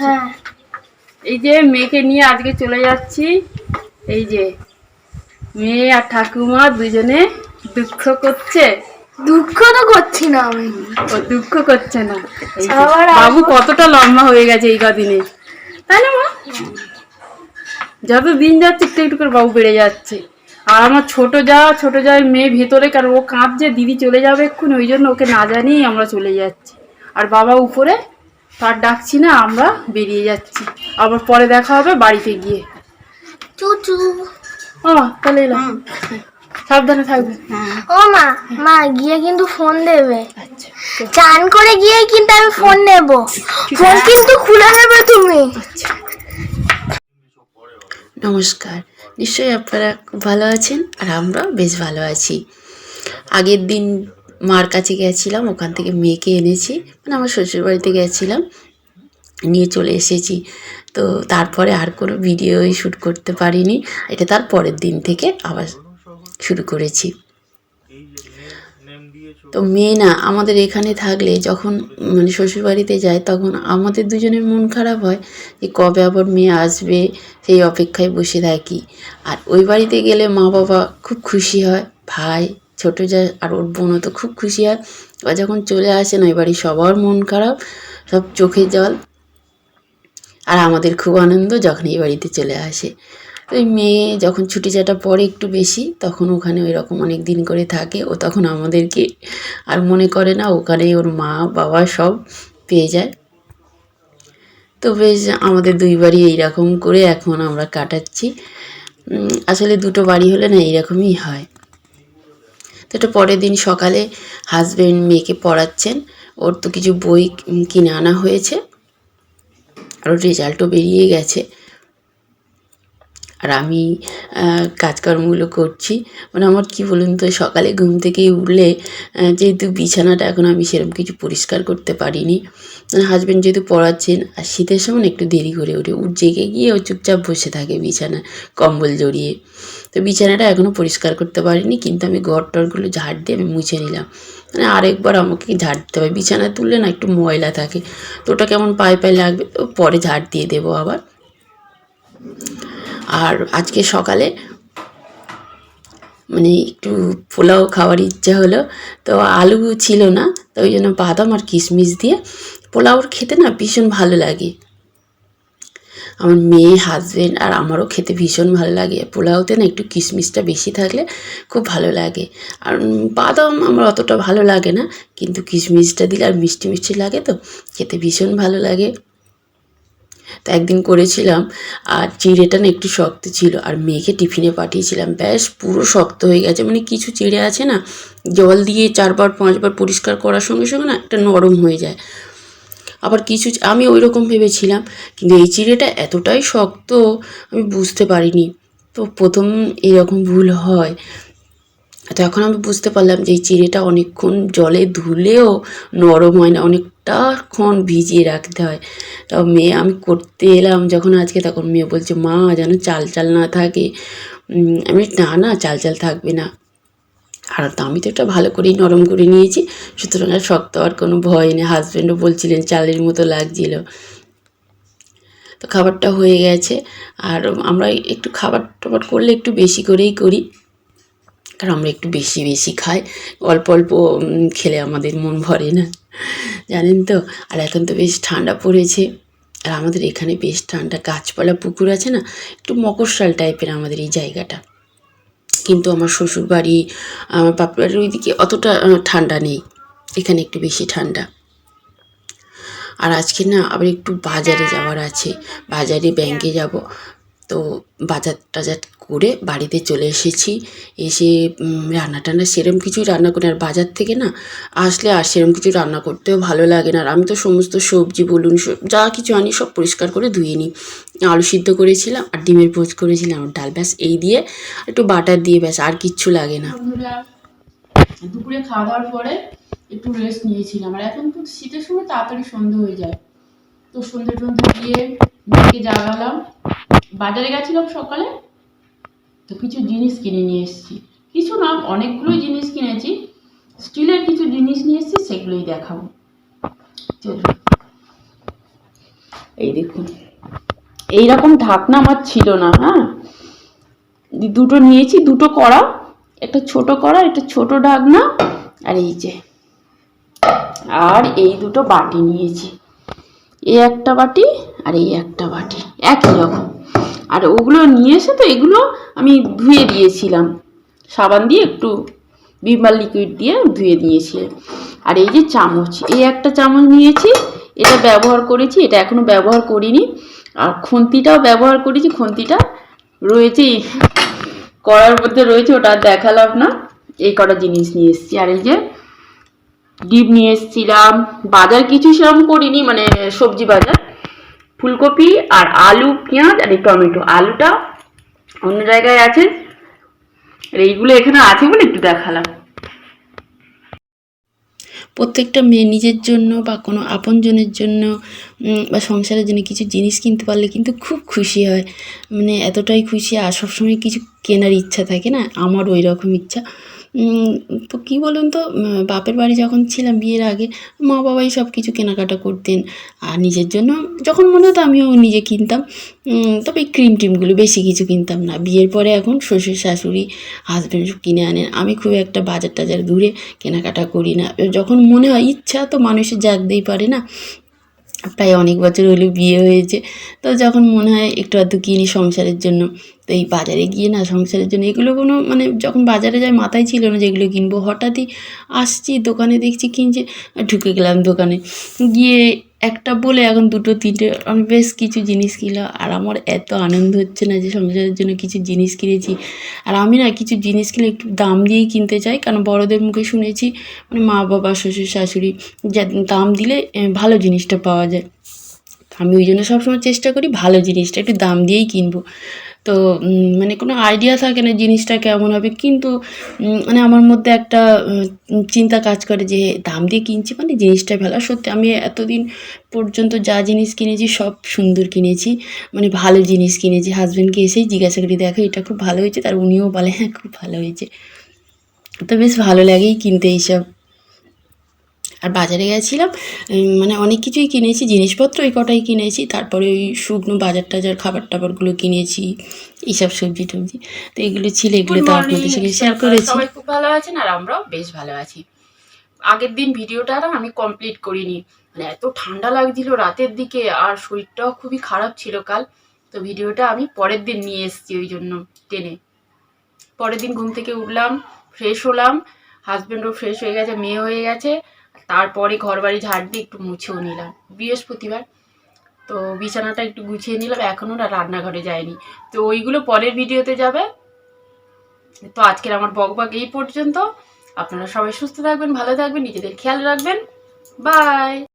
হ্যাঁ। এই যে মেয়েকে নিয়ে আজকে চলে যাচ্ছি। এই যে মেয়ে আর ঠাকুমা দুজনে দুঃখ করছে। দুঃখ তো করছি না আমি। ও দুঃখ করছে না। বাবু কতটা লম্বা হয়ে গেছে এই কদিনে। তাই না মা? যত দিন যাচ্ছে একটু একটু করে বাবু বেড়ে যাচ্ছে। আর আমার ছোট যা ছোট যা মেয়ে ভেতরে কারণ ও কাঁদছে দিদি চলে যাবে এক্ষুনি ওই জন্য ওকে না জানিয়ে আমরা চলে যাচ্ছি। আর বাবা উপরে তার ডাকছি না আমরা বেরিয়ে যাচ্ছি। আবার পরে দেখা হবে বাড়িতে গিয়ে। চুচু। ও তাহলে এলাম। সাবধানে থাকবে। ও মা মা গিয়ে কিন্তু ফোন দেবে। আচ্ছা চান করে গিয়ে কিন্তু আমি ফোন নেব। ফোন কিন্তু খুলে নেবে তুমি। আচ্ছা। নমস্কার। নিশ্চয়ই আপনারা খুব ভালো আছেন আর আমরা বেশ ভালো আছি। আগের দিন মার কাছে গেছিলাম, ওখান থেকে মেয়েকে এনেছি। মানে আমার শ্বশুরবাড়িতে গেছিলাম, নিয়ে চলে এসেছি। তো তারপরে আর কোনো ভিডিওই শ্যুট করতে পারিনি। এটা তার পরের দিন থেকে আবার শুরু করেছি। তো মেয়ে না, আমাদের এখানে থাকলে যখন মানে শ্বশুরবাড়িতে যায়, তখন আমাদের দুজনের মন খারাপ হয় যে কবে আবার মেয়ে আসবে, সেই অপেক্ষায় বসে থাকি। আর ওই বাড়িতে গেলে মা বাবা খুব খুশি হয়, ভাই ছোটো যা আর ওর বোনও তো খুব খুশি হয়। এবার যখন চলে আসেন, ওই বাড়ি সবার মন খারাপ, সব চোখে জল। আর আমাদের খুব আনন্দ যখন এই বাড়িতে চলে আসে। ওই মেয়ে যখন ছুটি চাটা পড়ে একটু বেশি, তখন ওখানে ওই রকম অনেক দিন করে থাকে। ও তখন আমাদেরকে আর মনে করে না ওখানে ওর মা, বাবা সব পেয়ে যায়। তো বেশ, আমাদের দুই বাড়ি এইরকম করে এখন আমরা কাটাচ্ছি। আসলে দুটো বাড়ি হলে না এইরকমই হয়। এটা পরের দিন সকালে হাজব্যান্ড মেয়েকে পড়াচ্ছেন। ওর তো কিছু বই কিনে আনা হয়েছে। আর রেজাল্টও বেরিয়ে গেছে। আর আমি কাজকর্মগুলো করছি। মানে আমার কি বলুন তো, সকালে ঘুম থেকে উঠলে যেহেতু বিছানাটা এখন আমি সেরকম কিছু পরিষ্কার করতে পারিনি হাজব্যান্ড যেহেতু পড়াচ্ছেন, আর শীতের সময় একটু দেরি করে ওঠে। উঠ জেগে গিয়ে ও চুপচাপ বসে থাকে বিছানা কম্বল জড়িয়ে। তো বিছানাটা এখনও পরিষ্কার করতে পারিনি, কিন্তু আমি ঘর টরগুলো ঝাড় দিয়ে আমি মুছে নিলাম। মানে আরেকবার আমাকে ঝাড় দিতে হবে। বিছানা তুললে না একটু ময়লা থাকে। তো ওটা কেমন পায়ে পায়ে লাগবে তো পরে ঝাড় দিয়ে দেবো আবার। আর আজকে সকালে মানে একটু পোলাও খাওয়ার ইচ্ছা হলো, তো আলু ছিল না, তো ওই জন্য বাদাম আর কিশমিশ দিয়ে পোলাও খেতে না ভীষণ ভালো লাগে। আমার মেয়ে হাজবেন্ড আর আমারও খেতে ভীষণ ভালো লাগে। পোলাওতে না একটু কিশমিশটা বেশি থাকলে খুব ভালো লাগে। আর বাদাম আমার অতটা ভালো লাগে না, কিন্তু কিশমিশটা দিলে আর মিষ্টি মিষ্টি লাগে তো, খেতে ভীষণ ভালো লাগে। তো একদিন করেছিলাম আর চিড়েটা না একটু শক্ত ছিল আর মেয়েকে টিফিনে পাঠিয়েছিলাম। ব্যাস পুরো শক্ত হয়ে গেছে মানে কিছু চিড়ে আছে না, জল দিয়ে চারবার পাঁচবার পরিষ্কার করার সঙ্গে সঙ্গে না একটা নরম হয়ে যায়। আবার কিছু আমি ওই রকম ভেবেছিলাম, কিন্তু এই চিড়েটা এতটাই শক্ত, আমি বুঝতে পারিনি। তো প্রথম এরকম ভুল হয়। তো এখন আমি বুঝতে পারলাম যে এই চিড়েটা অনেকক্ষণ জলে ধুলেও নরম হয় না অনেকটাক্ষণ ভিজিয়ে রাখতে হয়। তাও মেয়ে, আমি করতে এলাম যখন আজকে, তখন মেয়ে বলছে, মা, যেন চাল চাল না থাকে। আমি না না, চাল চাল থাকবে না। আর তো আমি তো এটা ভালো করেই নরম করে নিয়েছি। সুতরাং আর শক্ত হওয়ার কোনো ভয় নেই। হাজব্যান্ডও বলছিলেন, চালের মতো লাগছিল। তো খাবারটা হয়ে গেছে। আর আমরা একটু খাবার টাবার করলে একটু বেশি করেই করি। কারণ আমরা একটু বেশি বেশি খাই। অল্প অল্প খেলে আমাদের মন ভরে না। জানেন তো? আর এখন তো বেশ ঠান্ডা পড়েছে। আর আমাদের এখানে বেশ ঠান্ডা গাছপালা পুকুর আছে না? একটু মকরশাল টাইপের আমাদের এই জায়গাটা। কিন্তু আমার শ্বশুর বাড়ি আমার বাপের বাড়ির ওইদিকে অতটা ঠান্ডা নেই। এখানে একটু বেশি ঠান্ডা। আর আজকে না আবার একটু বাজারে যাওয়ার আছে। বাজারে ব্যাংকে যাব। তো বাজার টাজার করে বাড়িতে চলে এসেছি। এসে রান্না টান্না সেরম কিছু রান্না করি আর বাজার থেকে না আসলে আর সেরম কিছু রান্না করতেও ভালো লাগে না। আর আমি তো সমস্ত সবজি, বলুন যা কিছু আনি সব পরিষ্কার করে ধুয়ে নিই। আলু সিদ্ধ করেছিলাম আর ডিমের পোচ করেছিলাম। আর ডাল ব্যাস এই দিয়ে একটু বাটার দিয়ে ব্যাস, আর কিচ্ছু লাগে না। দুপুরে খাওয়া দাওয়ার পরে একটু রেস্ট নিয়েছিলাম। আর এখন তো শীতের সময় তাড়াতাড়ি সন্ধে হয়ে যায়। তো সন্ধে টন্ধে মেয়েকে জাগালাম। বাজারে গেছিলাম সকালে, তো কিছু জিনিস কিনে নিয়ে এসেছি। কিছু না, অনেকগুলোই জিনিস কিনেছি। স্টিলের কিছু জিনিস নিয়ে এসেছি, সেগুলোই দেখাবো। এই দেখুন। এইরকম ঢাকনা আমার ছিল না হ্যাঁ? দুটো নিয়েছি, দুটো কড়া, একটা ছোট কড়া, একটা ছোট ঢাকনা, আর এই যে। আর এই দুটো বাটি নিয়েছি। এই একটা বাটি আর এই একটা বাটি। একই রকম। আর ওগুলো নিয়ে এসে তো এগুলো আমি ধুয়ে দিয়েছিলাম। সাবান দিয়ে একটু বিমার লিকুইড দিয়ে ধুয়ে দিয়েছি। আর এই যে চামচ, এই একটা চামচ নিয়েছি, এটা ব্যবহার করেছি, এটা এখনও ব্যবহার করিনি। আর খুন্তিটাও ব্যবহার করেছি, খুন্তিটা রয়েছে কড়ার মধ্যে রয়েছে, ওটা দেখালাম না। এই কটা জিনিস নিয়ে এসেছি। আর এই যে ডিম নিয়ে এসেছিলাম, বাজার কিছু সেরকম করিনি মানে সবজি বাজার। ফুলকপি আর আলু, পেঁয়াজ আর এই টমেটো। আলুটা অন্য জায়গায় আছে। এইগুলো এখানে আছে বলে একটু দেখালাম। প্রত্যেকটা মেয়ে নিজের জন্য বা কোনো আপনজনের জন্য বা সংসারের জন্য কিছু জিনিস কিনতে পারলে কিন্তু খুব খুশি হয়। মানে এতটাই খুশি আর সবসময় কিছু কেনার ইচ্ছা থাকে না? আমার ওই রকম ইচ্ছা। তো কী বলুন তো বাপের বাড়ি যখন ছিলাম বিয়ের আগে, মা বাবাই সব কিছু কেনাকাটা করতেন। আর নিজের জন্য যখন মনে হতো আমিও নিজে কিনতাম। তবে ক্রিম টিমগুলো বেশি কিছু কিনতাম না। বিয়ের পরে এখন শ্বশুর, শাশুড়ি হাজব্যান্ড কিনে আনেন। আমি খুব একটা বাজার টাজার দূরে কেনাকাটা করি না। যখন মনে হয় ইচ্ছা, তো মানুষের জাগতেই পারে না। প্রায় অনেক বছর হলো বিয়ে হয়েছে। তো যখন মনে হয় একটু আধটু কিনি সংসারের জন্য তো এই বাজারে গিয়ে না সংসারের জন্য এগুলো কোনো মানে যখন বাজারে যাই মাথায় ছিল না যে এগুলো কিনবো, হঠাৎই আসছি, দোকানে দেখছি কিনছে ঢুকে গেলাম দোকানে। গিয়ে একটা বলে এখন দুটো, তিনটে, আমি বেশ কিছু জিনিস কিনলাম, আর আমার এত আনন্দ হচ্ছে না যে সংসারের জন্য কিছু জিনিস কিনেছি। আর আমি না কিছু জিনিস কিনে একটু দাম দিয়েই কিনতে চাই, কারণ বড়দের মুখে শুনেছি মানে মা বাবা, শ্বশুর, শাশুড়ি, যা দাম দিলে ভালো জিনিসটা পাওয়া যায়। আমি ওই জন্য সবসময় চেষ্টা করি ভালো জিনিসটা একটু দাম দিয়েই কিনবো। তো মানে কোনো আইডিয়া থাকে না জিনিসটা কেমন হবে। কিন্তু মানে আমার মধ্যে একটা চিন্তা কাজ করে যে দাম দিয়ে কিনছি মানে জিনিসটা ভালো সত্যি আমি এতদিন পর্যন্ত যা জিনিস কিনেছি সব সুন্দর কিনেছি মানে ভালো জিনিস কিনেছি। হাজব্যান্ডকে এসেই জিজ্ঞাসা করি, দেখো, এটা খুব ভালো হয়েছে। তার উনিও বলে হ্যাঁ খুব ভালো হয়েছে। তো বেশ ভালো লাগেই কিনতে এইসব। আর বাজারে গেছিলাম মানে অনেক কিছুই কিনেছি জিনিসপত্র ওই কটাই কিনেছি তারপরে ওই শুকনো বাজার টাজার খাবার টাবারগুলো কিনেছি এইসব সবজি টবজি তো এগুলো ছিল এগুলো তো আপনাদের সঙ্গে শেয়ার করেছি। সবাই খুব ভালো আছেন আর আমরাও বেশ ভালো আছি। আগের দিন ভিডিওটা আর আমি কমপ্লিট করিনি মানে এত ঠান্ডা লাগছিল রাতের দিকে আর শরীরটাও খুবই খারাপ ছিল কাল তো ভিডিওটা আমি পরের দিন নিয়ে এসেছি ওই জন্য টেনে। পরের দিন ঘুম থেকে উঠলাম ফ্রেশ হলাম হাজব্যান্ডও ফ্রেশ হয়ে গেছে মেয়ে হয়ে গেছে তারপরে ঘর বাড়ি ঝাড় দিয়ে একটু মুছেও নিলাম। বৃহস্পতিবার। তো বিছানাটা একটু গুছিয়ে নিলাম এখনও না রান্নাঘরে যায়নি। তো ওইগুলো পরের ভিডিওতে যাবে। তো আজকের আমার বকবক এই পর্যন্ত। আপনারা সবাই সুস্থ থাকবেন, ভালো থাকবেন, নিজেদের খেয়াল রাখবেন। বাই!